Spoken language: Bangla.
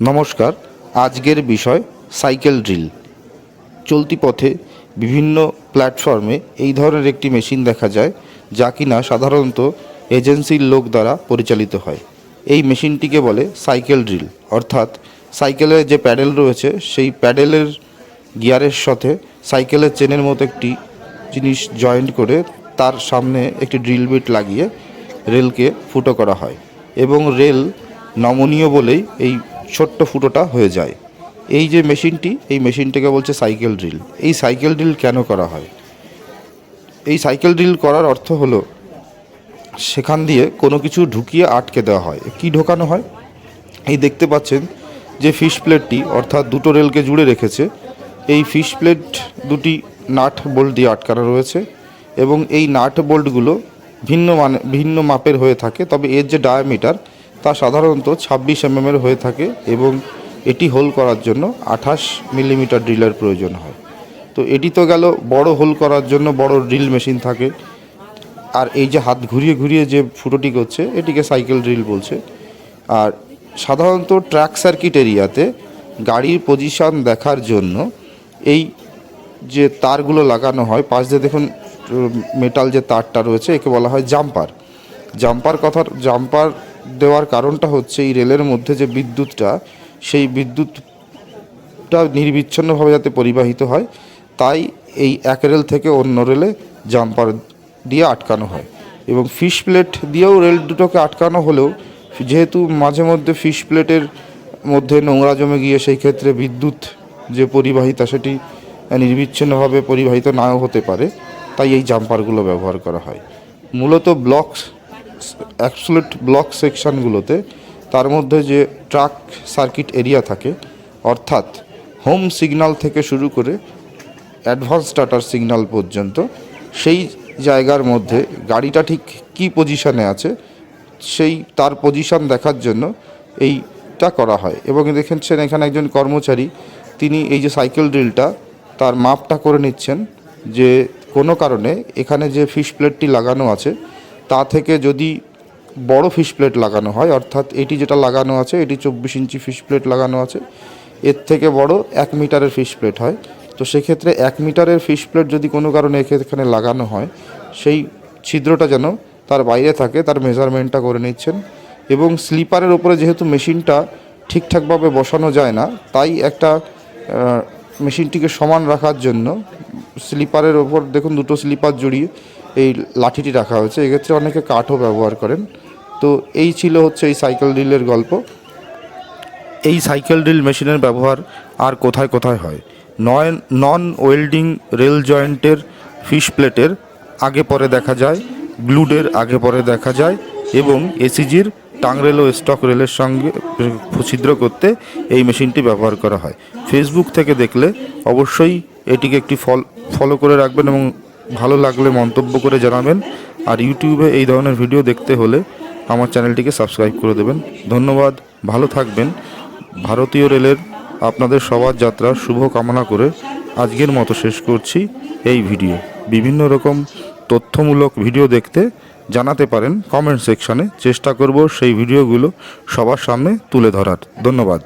নমস্কার, আজকের বিষয় সাইকেল ড্রিল। চলতি পথে বিভিন্ন প্ল্যাটফর্মে এই ধরনের একটি মেশিন দেখা যায়, যা কিনা সাধারণত এজেন্সির লোক দ্বারা পরিচালিত হয়। এই মেশিনটিকে বলে সাইকেল ড্রিল। অর্থাৎ সাইকেলের যে প্যাডেল রয়েছে, সেই প্যাডেলের গিয়ারের সাথে সাইকেলের চেনের মতো একটি জিনিস জয়েন্ট করে তার সামনে একটি ড্রিল বিট লাগিয়ে রেলকে ফুটো করা হয়। এবং রেল নমনীয় বলেই এই ছোট্ট ফুটোটা হয়ে যায়। এই যে মেশিনটি, এই মেশিনটাকে বলছে সাইকেল ড্রিল। এই সাইকেল ড্রিল কেন করা হয়? এই সাইকেল ড্রিল করার অর্থ হলো, সেখান দিয়ে কোনো কিছু ঢুকিয়ে আটকে দেওয়া হয়। কি ঢোকানো হয়? এই দেখতে পাচ্ছেন যে ফিশ প্লেটটি, অর্থাৎ দুটো রেলকে জুড়ে রেখেছে। এই ফিশ প্লেট দুটি নাট বোল্ট দিয়ে আটকানো রয়েছে এবং এই নাট বোল্টগুলো ভিন্ন মানে ভিন্ন মাপের হয়ে থাকে। তবে এর যে ডায়ামিটার তা সাধারণত ছাব্বিশ এমএমের হয়ে থাকে এবং এটি হোল করার জন্য আঠাশ মিলিমিটার ড্রিলের প্রয়োজন হয়। তো এটি তো গেল বড় হোল করার জন্য বড় ড্রিল মেশিন থাকে। আর এই যে হাত ঘুরিয়ে ঘুরিয়ে যে ফুটোটি করছে, এটিকে সাইকেল ড্রিল বলছে। আর সাধারণত ট্র্যাক সার্কিট এরিয়াতে গাড়ির পজিশন দেখার জন্য এই যে তারগুলো লাগানো হয়, পাশ দিয়ে দেখুন মেটাল যে তারটা রয়েছে, একে বলা হয় জাম্পার। জাম্পার কথার, জাম্পার দেওয়ার কারণটা হচ্ছে এই রেলের মধ্যে যে বিদ্যুৎটা, সেই বিদ্যুৎটা নির্বিচ্ছিন্নভাবে যাতে পরিবাহিত হয়, তাই এই এক রেল থেকে অন্য রেলে জাম্পার দিয়ে আটকানো হয়। এবং ফিশ প্লেট দিয়েও রেল দুটোকে আটকানো হলেও, যেহেতু মাঝে মধ্যে ফিশ প্লেটের মধ্যে নোংরা জমে গিয়ে সেই ক্ষেত্রে বিদ্যুৎ যে পরিবাহিতা, সেটি নির্বিচ্ছিন্নভাবে পরিবাহিত নাও হতে পারে, তাই এই জাম্পারগুলো ব্যবহার করা হয়। মূলত ব্লক অ্যাবসোলুট ব্লক সেকশনগুলোতে তার মধ্যে যে ট্রাক সার্কিট এরিয়া থাকে, অর্থাৎ হোম সিগন্যাল থেকে শুরু করে অ্যাডভান্স স্টার্টার সিগনাল পর্যন্ত, সেই জায়গার মধ্যে গাড়িটা ঠিক কী পজিশানে আছে, সেই, তার পজিশন দেখার জন্য এইটা করা হয়। এবং দেখেছেন এখানে একজন কর্মচারী, তিনি এই যে সাইকেল ড্রিলটা তার মাপটা করে নিচ্ছেন যে কোনো কারণে এখানে যে ফিশ প্লেটটি লাগানো আছে তা থেকে যদি বড় ফিশ প্লেট লাগানো হয়, অর্থাৎ এটি যেটা লাগানো আছে, এটি চব্বিশ ইঞ্চি ফিশ প্লেট লাগানো আছে, এর থেকে বড় এক মিটারের ফিশ প্লেট হয়। তো সেক্ষেত্রে এক মিটারের ফিশ প্লেট যদি কোনো কারণে এখানে লাগানো হয়, সেই ছিদ্রটা যেন তার বাইরে থাকে, তার মেজারমেন্টটা করে নিচ্ছেন। এবং স্লিপারের ওপরে যেহেতু মেশিনটা ঠিকঠাকভাবে বসানো যায় না, তাই একটা মেশিনটিকে সমান রাখার জন্য স্লিপারের ওপর, দেখুন দুটো স্লিপার জড়িয়ে এই লাঠিটি রাখা হয়েছে। এক্ষেত্রে অনেকে কাঠও ব্যবহার করেন। তো এই ছিল হচ্ছে এই সাইকেল ড্রিলের গল্প। এই সাইকেল ড্রিল মেশিনের ব্যবহার আর কোথায় কোথায় হয়? নয়, নন ওয়েল্ডিং রেল জয়েন্টের ফিশ প্লেটের আগে পরে দেখা যায়, গ্লুডের আগে পরে দেখা যায় এবং এসিজির টাংরেল ও স্টক রেলের সঙ্গে ছিদ্র করতে এই মেশিনটি ব্যবহার করা হয়। ফেসবুক থেকে দেখলে অবশ্যই এটিকে একটি ফল, ফলো করে রাখবেন এবং ভালো লাগলে মন্তব্য করে জানাবেন আর ইউটিউবে এই ধরনের ভিডিও দেখতে হলে আমার চ্যানেলটিকে সাবস্ক্রাইব করে দেবেন। ধন্যবাদ, ভালো থাকবেন। ভারতীয় রেলের আপনাদের সবার যাত্রা শুভ কামনা করে আজকের মতো শেষ করছি এই ভিডিও। বিভিন্ন রকম তথ্যমূলক ভিডিও দেখতে জানাতে পারেন কমেন্ট সেকশনে। চেষ্টা করব সেই ভিডিওগুলো সবার সামনে তুলে ধরার। ধন্যবাদ।